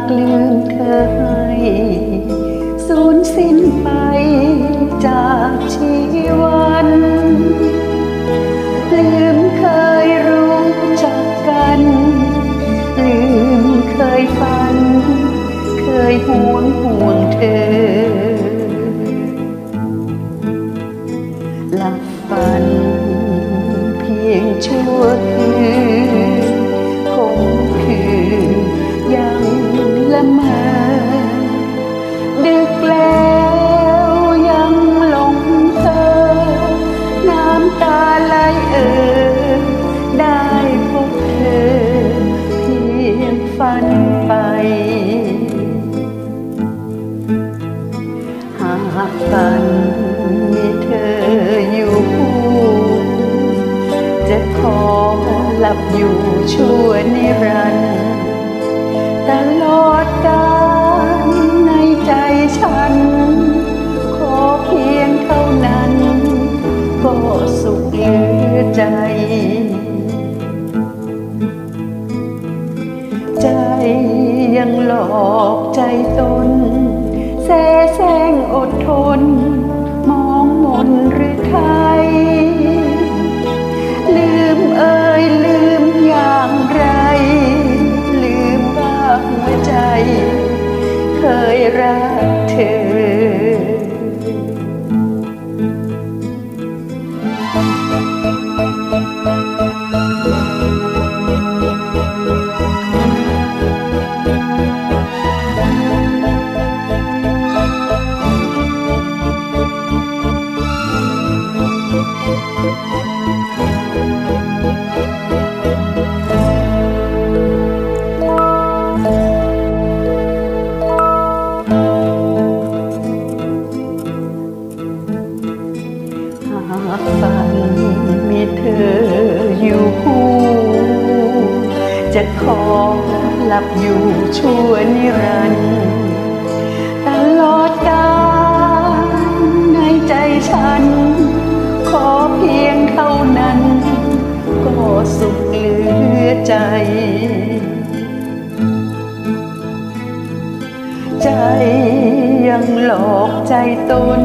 ากลืมเธอให้สูญสิ้นไปจากชีวันลืมเคยรู้จักกัน ลืมเคยฝัน เคยห่วงห่วงเธอ หลับฝันเพียงชั่วคืน ฝันมีเธออยู่คู่จะขอหลับอยู่ชั่วนิรันดร์ตลอดกาลในใจฉัน ขอเพียงเท่านั้น ก็สุขเหลือใจใจยังหลอกใจตน แซ่แสงอดทน มองมนหรือไทย ลืมเอ่ยลืมอย่างไร ลืมบ้าหัวใจ เคยรัก จะขอหลับอยู่ชั่วนิรันดร์ตลอดกาลในใจฉัน ขอเพียงเท่านั้น ก็สุขเหลือใจ ใจยังหลอกใจตน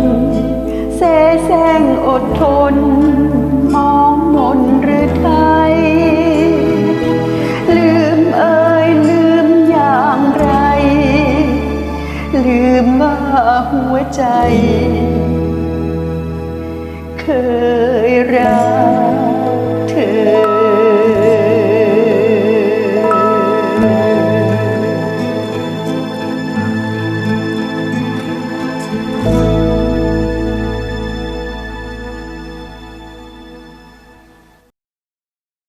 เสแซ่แซงอดทน มองมนหรือไทย มว่าหัวใจ